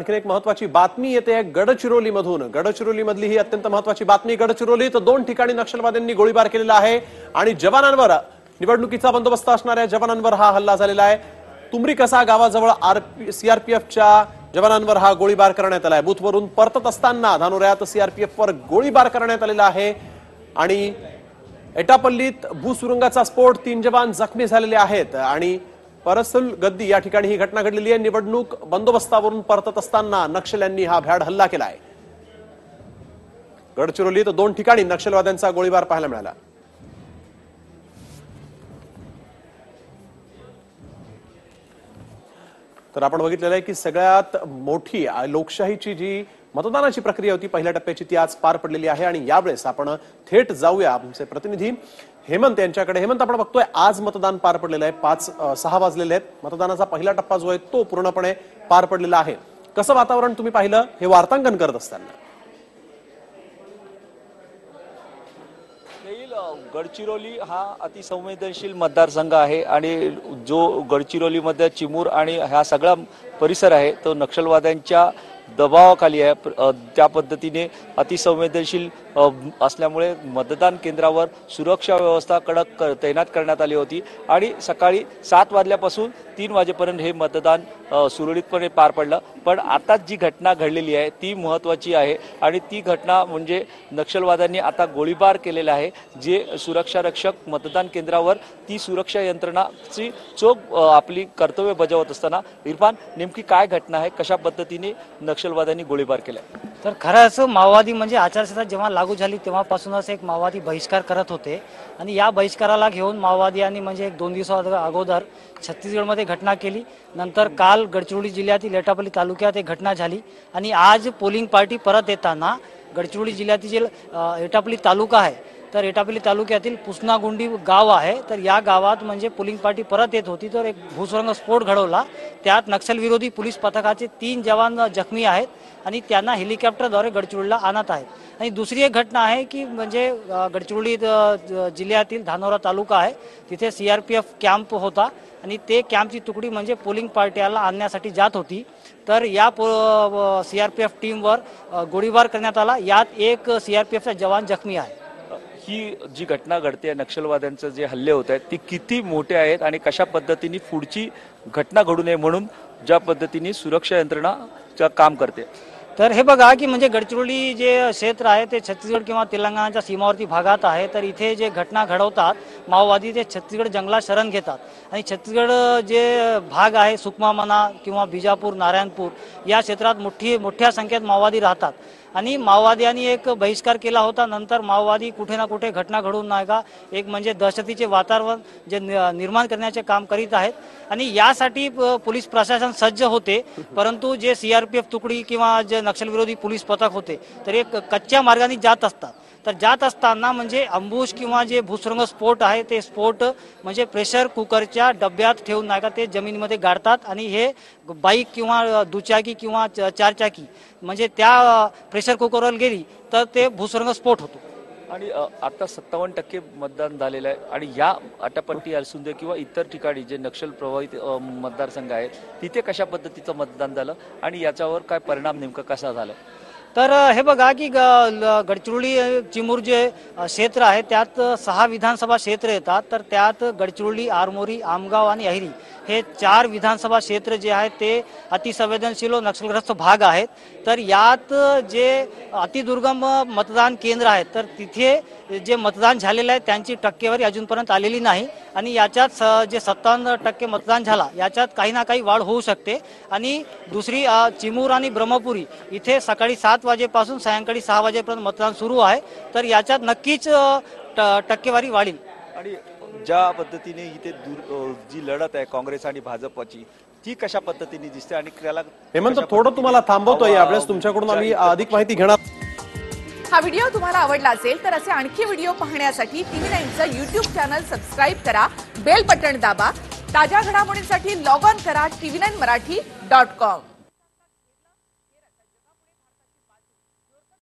आणखी एक महत्वाची बातमी येते गडचिरोली मधून गडचिरोली मधली ही अत्यंत महत्वाची बातमी गडचिरोली तर दोन ठिकाणी नक्षलवाद्यांनी गोळीबार केलेला आहे आणि जवानांवर निवडणुकीचा बंदोबस्त असणाऱ्या जवानांवर हा हल्ला झालेला आहे. तुमरी कसा गावाजवळ आर सीआरपीएफच्या जवानांवर हा गोळीबार करण्यात आला आहे. बूथवरून परतत असताना धानोऱ्यात सीआरपीएफवर गोळीबार करण्यात आलेला आहे आणि एटापल्लीत भूसुरुंगाचा स्फोट तीन जवान जखमी झालेले आहेत आणि परसल गद्दी या ठिकाणी ही घटना घडलेली आहे. निवडणूक बंदोबस्तावरून परतत असताना नक्षल्यांनी हा भ्याड हल्ला केला आहे गडचिरोलीत दोन ठिकाणी नक्षलवाद्यांचा गोळीबार पाहायला मिळाला. तर आपण बघितलेलं आहे की सगळ्यात मोठी लोकशाहीची जी मतदानाची प्रक्रिया होती. पहिल्या टप्प्याची ती आज पार पडलेली आहे आणि यावेळेस आपण थेट जाऊया आमचे प्रतिनिधी. हेमंत यांच्याकडे. हेमंत आपण बघतोय आज मतदान पार पडलेलं आहे. पाच सहा वाजलेले आहेत. मतदानाचा पहिला टप्पा जो आहे तो पूर्णपणे पार पडलेला आहे. कसं वातावरण तुम्ही पाहिलं? हे वार्तांकन करत असताना. गडचिरोली हा अतिसंवेदनशील मतदारसंघ आहे आणि जो गडचिरोलीमध्ये चिमूर आणि हा सगळा परिसर आहे तो नक्षलवाद्यांच्या दबावाखाली आहे. त्या पद्धतीने अतिसंवेदनशील असल्यामुळे मतदान केंद्रावर सुरक्षा व्यवस्था कडक क- तैनात करण्यात आली होती. आणि सकाळी सात वाजल्यापासून तीन वाजेपर्यंत हे मतदान सुरळीतपणे पार पडलं. पण आता जी घटना घडलेली आहे ती महत्त्वाची आहे. आणि ती घटना म्हणजे नक्षलवाद्यांनी आता गोळीबार केलेला आहे जे सुरक्षा रक्षक मतदान केंद्रावर ती सुरक्षा यंत्रणाची चोख आपली कर्तव्य बजावत असताना इरफान नेमकी काय घटना आहे? कशा पद्धतीने नक्षलवाद्यांनी गोळीबार केला. तर खरं असं माओवादी म्हणजे आचारसंहिता जेव्हा लागू झाली तेव्हापासूनच एक माओवादी बहिष्कार करत होते. आणि या बहिष्काराला घेऊन माओवाद्यांनी म्हणजे एक दोन दिवसा अगोदर छत्तीसगडमध्ये घटना केली. नंतर काल गडचिरोली जिल्ह्यातील एटापल्ली तालुक्यात एक घटना झाली. आणि आज पोलिंग पार्टी परत येताना गडचिरोली जिल्ह्यातील जे एटापल्ली तालुका आहे तर एटापल्ली तालुक्यातील पुसनागुंडी गाव आहे. तर या गावात म्हणजे पोलिंग पार्टी परत येत होती. तर एक भूसुरंग स्फोट घडवला. त्यात नक्षलविरोधी पोलीस पथकाचे तीन जवान जखमी आहेत आणि त्यांना हेलिकॉप्टरद्वारे गडचिरोलीला आणत आहेत. आणि दुसरी एक घटना आहे की म्हणजे गडचिरोली जिल्ह्यातील धानोरा तालुका आहे. तिथे C R P F camp होता आणि ते कॅम्पची तुकडी म्हणजे पोलिंग पार्ट्याला आणण्यासाठी जात होती. तर या पो सी आर पी एफ टीमवर गोळीबार करण्यात आला. यात एक सी आर पी एफचा जवान जखमी आहे. ही जी घटना घडते नक्षलवाद्यांचे जे हल्ले होत आहेत ती किती मोठे आहेत आणि कशा पद्धतीने पुढची घटना घडू नये म्हणून ज्या पद्धतीने सुरक्षा यंत्रणा काम करते. तर हे बघा की म्हणजे गडचिरोली जे क्षेत्र आहे ते छत्तीसगड किंवा तेलंगणाच्या सीमावर्ती भागात आहे. तर इथे जे घटना घडवतात माओवादी ते छत्तीसगड जंगलात शरण घेतात. आणि छत्तीसगड जे भाग आहे सुकमा म्हणा किंवा बिजापूर नारायणपूर या क्षेत्रात मोठी मोठ्या संख्येत माओवादी राहतात. आणि माओवाद्यांनी एक बहिष्कार केला होता. नंतर माओवादी कुठे ना कुठे घटना घडवून नाही का एक म्हणजे दहशतीचे वातावरण जे निर्माण करण्याचे काम करीत आहेत. आणि यासाठी प- पोलीस प्रशासन सज्ज होते. परंतु जे सीआरपीएफ तुकडी किंवा जे नक्षलविरोधी पोलीस पथक होते तर एक कच्च्या मार्गाने जात असतात. तर जात असताना म्हणजे अंबुश किंवा जे भूसुरंग स्फोट आहे ते स्फोट म्हणजे प्रेशर कुकरच्या डब्यात ठेवून नाही का ते जमिनीमध्ये गाडतात आणि हे बाईक किंवा दुचाकी किंवा च- चारचाकी म्हणजे त्या प्रेशर कुकरवर गेली तर ते भूसुरंग स्फोट होतो. आणि आता सत्तावन्न टक्के मतदान झालेलं आहे आणि या अटापट्टी असू दे किंवा इतर ठिकाणी जे नक्षल प्रभावित मतदारसंघ आहेत तिथे कशा पद्धतीचं मतदान झालं आणि याच्यावर काय परिणाम नेमकं कसा झाला? तर हे बघा की ग- ल- गडचिरोली चिमूर जे क्षेत्र आहे त्यात सहा विधानसभा क्षेत्र येतात. तर त्यात गडचिरोली आरमोरी आमगाव आणि अहिरी हे चार विधानसभा क्षेत्र जे आहेत ते अतिसंवेदनशील व नक्षलग्रस्त भाग आहेत. तर यात जे अतिदुर्गम मतदान केंद्र आहेत तर तिथे जे मतदान झालेलं आहे त्यांची टक्केवारी अजूनपर्यंत आलेली नाही. आणि याच्यात स- जे सत्तावन्न टक्के मतदान झाला याच्यात काही ना काही वाढ होऊ शकते. आणि दुसरी चिमूर आणि ब्रह्मपुरी इथे सकाळी सात वाजेपासून सायंकाळी सहा वाजेपर्यंत मतदान सुरू आहे. तर याच्यात नक्कीच टक्केवारी वाढेल. आणि ज्या पद्धतीने इथे जी लढत आहे काँग्रेस आणि भाजपची ती कशा पद्धतीने दिसते आणि त्याला हेमंत कशा थोडं तुम्हाला थांबवतोय आवा- यावेळेस तुमच्याकडून आम्ही अधिक माहिती घेणार. हा व्हिडिओ तुम्हाला आवडला असेल तर असे आणखी व्हिडिओ पाहण्यासाठी टीव्ही नाईनचं युट्यूब चॅनल सबस्क्राईब करा बेल बटण दाबा ताज्या घडामोडींसाठी लॉग ऑन करा TV nine Marathi dot com.